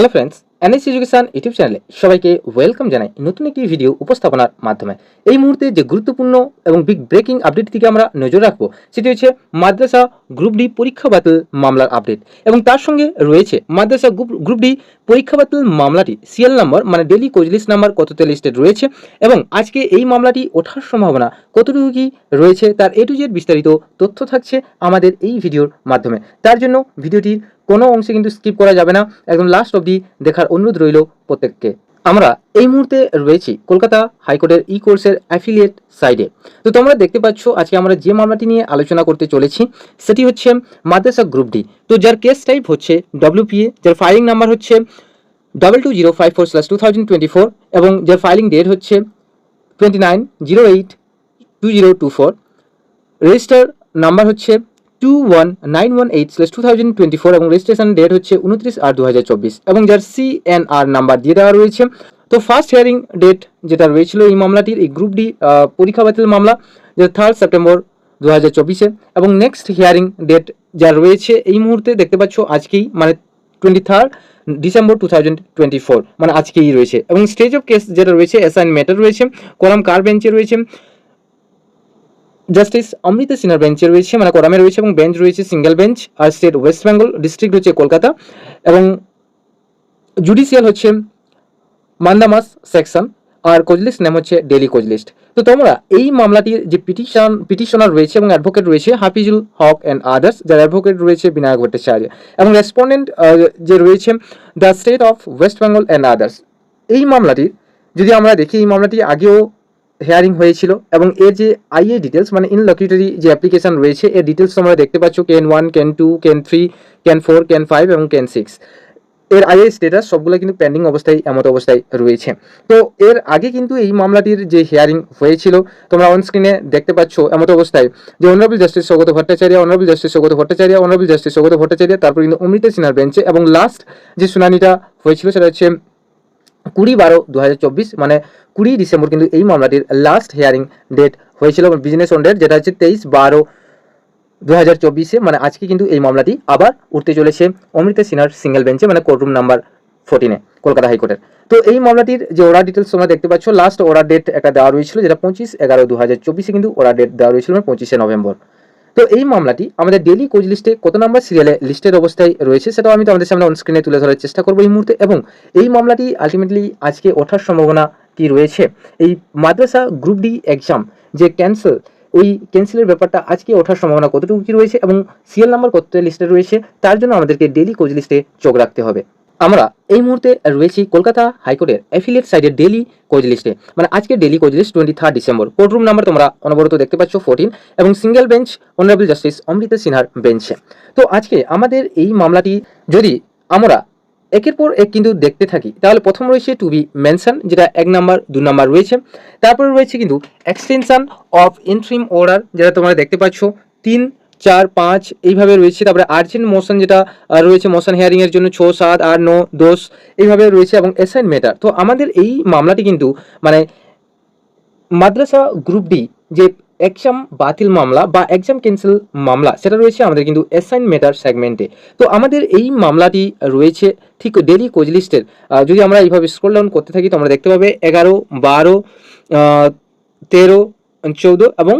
Hello friends NS education YouTube চ্যানেলে সবাইকে welcome জানাই নতুন একটি ভিডিও উপস্থাপনার মাধ্যমে। এই মুহূর্তে যে গুরুত্বপূর্ণ এবং বিগ ব্রেকিং আপডেট থেকে আমরা নজর রাখব, সেটি হচ্ছে মাদ্রাসা গ্রুপ ডি পরীক্ষা বাতিল মামলার আপডেট এবং তার সঙ্গে রয়েছে মাদ্রাসা গ্রুপ ডি পরীক্ষা বাতিল মামলাটি। সিএল নাম্বার মানে ডেলি কোজলিস নাম্বার কততে লিস্টেড রয়েছে এবং আজকে এই মামলাটি ওঠার সম্ভাবনা কতটুকু কি রয়েছে, তার এ টু জেড বিস্তারিত তথ্য থাকছে আমাদের এই ভিডিওর মাধ্যমে। তার জন্য ভিডিওটির কোনো অংশে কিন্তু স্কিপ করা যাবে না। একদম লাস্ট অবধি দেখার অনুরোধ রইল প্রত্যেককে। আমরা এই মুহূর্তে রয়েছি কলকাতা হাইকোর্টের ই কোর্সের অ্যাফিলিয়েট সাইডে তো তোমরা দেখতে পাচ্ছ, আজকে আমরা যে মামলাটি নিয়ে আলোচনা করতে চলেছি, সেটি হচ্ছে মাদ্রাসা গ্রুপ ডি তো যার কেস টাইপ হচ্ছে ডব্লিউপিএ যার ফাইলিং নাম্বার হচ্ছে double two zero five four slash two thousand twenty four এবং যার ফাইলিং ডেট হচ্ছে twenty nine zero eight two zero two four register number হচ্ছে two one nine one eight slash two thousand twenty four এবং registration date হচ্ছে উনত্রিশ আট দু হাজার চব্বিশ এবং যার সিএনআর নাম্বার দিয়ে দেওয়া রয়েছে। তো ফার্স্ট হিয়ারিং ডেট যেটা রয়েছিল এই মামলাটির, এই গ্রুপ ডি পরীক্ষা বাতিল মামলা যেটা থার্ড সেপ্টেম্বর দু হাজার চব্বিশে এবং নেক্সট হিয়ারিং ডেট যা রয়েছে এই মুহূর্তে দেখতে পাচ্ছ আজকেই মানে twenty third December two thousand twenty four মানে আজকেই রয়েছে। এবং স্টেজ অফ কেস যেটা রয়েছে অ্যাসাইন ম্যাটার রয়েছে কলাম কার বেঞ্চে রয়েছে। জাস্টিস অমৃতা সিনহার বেঞ্চে রয়েছে মানে করামে রয়েছে এবং বেঞ্চ রয়েছে সিঙ্গেল বেঞ্চ আর স্টেট ওয়েস্ট বেঙ্গল ডিস্ট্রিক্ট হচ্ছে কলকাতা এবং জুডিশিয়াল হচ্ছে মান্দামাস সেকশন আর কোজলিস্ট নাম হচ্ছে ডেলি কোজলিস্ট তো তোমরা এই মামলাটির যে পিটিশন পিটিশনার রয়েছে এবং অ্যাডভোকেট রয়েছে হাফিজুল হক অ্যান্ড আদার্স যার অ্যাডভোকেট রয়েছে বিনায়ক ভট্টাচার্য এবং রেসপন্ডেন্ট যে রয়েছে the state of West Bengal and others এই মামলাটির যদি আমরা দেখি, এই মামলাটি আগেও হেয়ারিং হয়েছিল এবং এর যে আইএ ডিটেলস মানে ইনলকিউটারি যে অ্যাপ্লিকেশন রয়েছে, এর ডিটেলস তোমরা দেখতে পাচ্ছ কেন ওয়ান কেন টু কেন থ্রি কেন ফোর কেন ফাইভ এবং কেন সিক্স এর আইএ স্টেটাস সবগুলো কিন্তু পেন্ডিং অবস্থায়, এমত অবস্থায় রয়েছে। তো এর আগে কিন্তু এই মামলাটির যে হিয়ারিং হয়েছিল, তোমরা অন স্ক্রিনে দেখতে পাচ্ছ এমত অবস্থায় যে honourable justice Saugata Bhattacharya honourable justice Saugata Bhattacharya honourable justice Saugata Bhattacharya, তারপর কিন্তু অমৃতা সিনহার বেঞ্চে এবং লাস্ট যে শুনানিটা হয়েছিল, সেটা হচ্ছে কুড়ি বারো দু মানে কুড়ি ডিসেম্বর কিন্তু এই মামলাটির লাস্ট হিয়ারিং ডেট হয়েছিল বিজনেস অন ডেট যেটা হচ্ছে তেইশ বারো দু হাজার চব্বিশে মানে আজকে কিন্তু এই মামলাটি আবার উঠতে চলেছে অমৃতা সিনহার সিঙ্গেল বেঞ্চে মানে কোর্টরুম নাম্বার ফোরটিনে কলকাতা হাইকোর্টের। তো এই মামলাটির যে ওরা ডিটেলস তোমরা দেখতে পাচ্ছ লাস্ট ওরা ডেট একটা দেওয়া রয়েছিল, যেটা পঁচিশ এগারো দু হাজার চব্বিশে কিন্তু ওরা ডেট দেওয়া রয়েছিল মানে পঁচিশে নভেম্বর। তো এই মামলাটি আমাদের ডেলি কোচ লিস্টে কত নাম্বার সিরিয়ালে লিস্টের অবস্থায় রয়েছে সেটাও আমি তোমাদের সামনে অনস্ক্রিনে তুলে ধরার চেষ্টা করব এই মুহূর্তে। এবং এই মামলাটি আলটিমেটলি আজকে ওঠার সম্ভাবনা কি রয়েছে? এই মাদ্রাসা গ্রুপ ডি এক্সাম যে ক্যান্সেল ওই ক্যান্সেলের ব্যাপারটা আজকে ওঠার সম্ভাবনা কতটুকু কি রয়েছে এবং সিএল নাম্বার কত লিস্টে রয়েছে, তার জন্য আমাদেরকে ডেলি কোচ লিস্টে চোখ রাখতে হবে। আমরা এই মুহূর্তে রয়েছি কলকাতা হাইকোর্টের অ্যাফিলিয়েট সাইডের ডেলি কোচ লিস্টে মানে আজকে daily cause list twenty third December courtroom number তোমরা অনবরত দেখতে পাচ্ছ ফোরটিন এবং single bench honourable justice Amrita সিনহার বেঞ্চে তো আজকে আমাদের এই মামলাটি যদি আমরা একের পর এক কিন্তু দেখতে থাকি, তাহলে প্রথম রয়েছে টু বি মেনশন যেটা এক নাম্বার, দু নাম্বার রয়েছে। তারপরে রয়েছে কিন্তু এক্সটেনশন অফ ইন্ট্রিম অর্ডার যেটা তোমরা দেখতে পাচ্ছ, তিন চার, পাঁচ, এইভাবে রয়েছে। তারপরে আর্জেন্ট মোশন যেটা রয়েছে, মোশন হিয়ারিং এর জন্য ছ, সাত, আট, ন, দশ, এইভাবে রয়েছে এবং অ্যাসাইন মেটার তো আমাদের এই মামলাটি কিন্তু মানে মাদ্রাসা গ্রুপ ডি যে এক্সাম বাতিল মামলা বা এক্সাম ক্যান্সেল মামলা, সেটা রয়েছে আমাদের কিন্তু অ্যাসাইন মেটার সেগমেন্টে তো আমাদের এই মামলাটি রয়েছে ঠিক ডেলি কোচ লিস্টের যদি আমরা এইভাবে স্ক্রল ডাউন করতে থাকি, তো আমরা দেখতে পাবে এগারো, বারো তেরো, চৌদ্দ এবং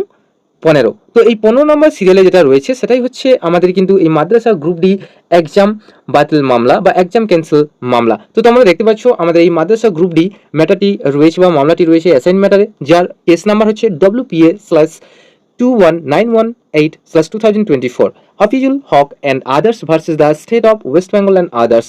পনেরো। তো এই পনেরো নম্বর সিরিয়ালে যেটা রয়েছে, সেটাই হচ্ছে আমাদের কিন্তু এই মাদ্রাসা গ্রুপ ডি এক্সাম বাতিল মামলা বা এক্সাম ক্যান্সেল মামলা। তো তোমরা দেখতে পাচ্ছ, আমাদের এই মাদ্রাসা গ্রুপ ডি ম্যাটারটি রয়েছে বা মামলাটি রয়েছে অ্যাসাইন ম্যাটারে যার কেস নাম্বার হচ্ছে W P A slash two one nine one eight slash two thousand twenty four Hafizul Haque and others versus the state of West Bengal and others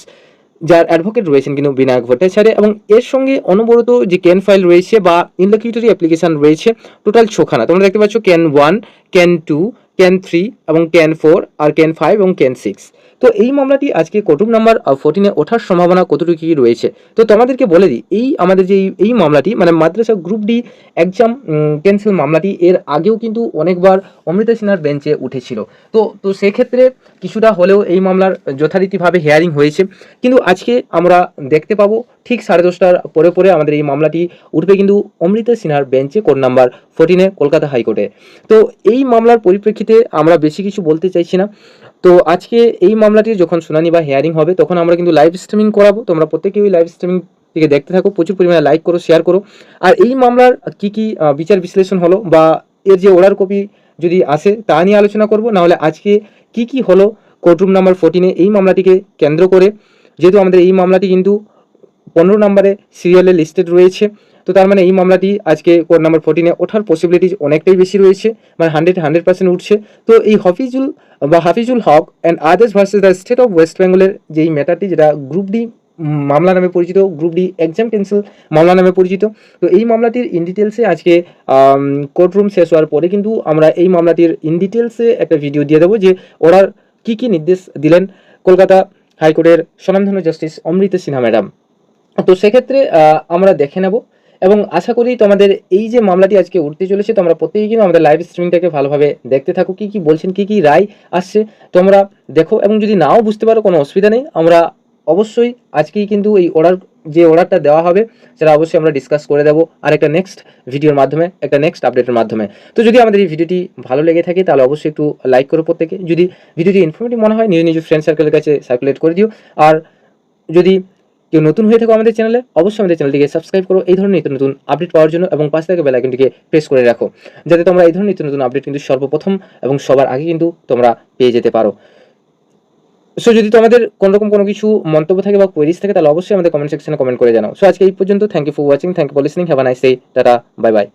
যার advocate রয়েছেন কিন্তু বিনায়ক ভট্টাচার্য এবং এর সঙ্গে অনবরত যে ক্যান ফাইল রয়েছে বা ইনলকিউটরি অ্যাপ্লিকেশন রয়েছে টোটাল ছখানা। তোমরা দেখতে পাচ্ছ can one can two can three এবং ক্যান ফোর আর ক্যান ফাইভ এবং ক্যান সিক্স তো এই মামলাটি আজকে কটুক নাম্বার ফোরটিনে ওঠার সম্ভাবনা কতটুকু কি রয়েছে? তো তোমাদেরকে বলে দিই, এই আমাদের যে এই- এই মামলাটি মানে মাদ্রাসা গ্রুপ ডি এক্সাম ক্যান্সেল মামলাটি, এর আগেও কিন্তু অনেকবার অমৃতা সিনহার বেঞ্চে উঠেছিল। তো তো সেক্ষেত্রে কিছুটা হলেও এই মামলার যথারীতিভাবে হেয়ারিং হয়েছে। কিন্তু আজকে আমরা দেখতে পাবো, ঠিক সাড়ে দশটার পরে পরে আমাদের এই মামলাটি উঠবে কিন্তু অমৃতা সিনহার বেঞ্চে কোড নাম্বার ফোরটিনে কলকাতা হাইকোর্টে। তো এই মামলার পরিপ্রেক্ষিতে আমরা বেশি কিছু বলতে চাইছি না। তো আজকে এই মামলাটির যখন শুনানি বা হেয়ারিং হবে, তখন আমরা কিন্তু লাইভ স্ট্রিমিং করাবো। তোমরা প্রত্যেকেই লাইভ স্ট্রিমিং থেকে দেখতে থাকো, প্রচুর পরিমাণে লাইক করো শেয়ার করো। আর এই মামলার কি কি বিচার বিশ্লেষণ হলো বা এর যে অর্ডার কপি যদি আসে, তা নিয়ে আলোচনা করব। নাহলে আজকে কি কি হলো কোর্টরুম নাম্বার ফোরটিনে এই মামলাটিকে কেন্দ্র করে। যেহেতু আমাদের এই মামলাটি কিন্তু পনেরো নম্বরে সিরিয়ালে লিস্টেড রয়েছে। তো তার মানে এই মামলাটি আজকে কোর্ট নাম্বার ফোরটিনে ওঠার পসিবিলিটিজ অনেকটাই বেশি রয়েছে মানে হান্ড্রেড হান্ড্রেড পার্সেন্ট উঠছে। তো এই হাফিজুল, বা Hafizul Haque and others versus the state of West বেঙ্গলের যেই ম্যাটারটি যেটা গ্রুপ ডি মামলা নামে পরিচিত গ্রুপ ডি এক্সাম ক্যান্সেল মামলা নামে পরিচিত, তো এই মামলাটির ইন ডিটেলসে আজকে কোর্টরুম শেষ হওয়ার পরে কিন্তু আমরা এই মামলাটির ইন ডিটেলসে একটা ভিডিও দিয়ে দেবো যে ওরা কী কী নির্দেশ দিলেন কলকাতা হাইকোর্টের স্বনামধন্য জাস্টিস অমৃতা সিনহা ম্যাডাম। তো সেক্ষেত্রে আমরা দেখে নেব এবং আশা করি তোমাদের এই যে মামলাটি আজকে উঠতে চলেছে, তোমরা প্রত্যেকেই কিন্তু আমাদের লাইভ স্ট্রিমিংটাকে ভালোভাবে দেখতে থাকো। কি কি বলছেন, কি কি রায় আসছে, তোমরা দেখো। এবং যদি নাও বুঝতে পারো, কোনো অসুবিধা নেই। আমরা অবশ্যই আজকেই কিন্তু এই অর্ডার যে অর্ডারটা দেওয়া হবে, সেটা অবশ্যই আমরা ডিসকাস করে দেবো। আর একটা নেক্সট ভিডিওর মাধ্যমে, একটা নেক্সট আপডেটের মাধ্যমে। তো যদি আমাদের এই ভিডিওটি ভালো লেগে থাকে, তাহলে অবশ্যই একটু লাইক করো প্রত্যেকে। যদি ভিডিওটি ইনফরমেটিভ মনে হয়, নিজ নিজ ফ্রেন্ড সার্কেলের কাছে সার্কুলেট করে দিও। আর যদি কেউ নতুন হয়ে থাকো আমাদের চ্যানেলে, অবশ্যই আমাদের চ্যানেলটিকে সাবস্ক্রাইব করো। এই ধরনের নিত্য নতুন আপডেট পাওয়ার জন্য এবং পাশে থাকা বেলাইকনটিকে প্রেস করে রাখো। যাতে তোমরা এই ধরনের নিত্য নতুন আপডেট কিন্তু সর্বপ্রথম এবং সবার আগে কিন্তু তোমরা পেয়ে যেতে পারো। সো যদি তোমাদের কোনোরকম কোনো কিছু মন্তব্য থাকে বা কোয়েরিজ থাকে, তাহলে অবশ্যই আমাদের কমেন্ট সেকশনে কমেন্ট করে জানাও। সো আজকে এই পর্যন্ত। Thank you for watching thank you for listening have a nice day tata bye bye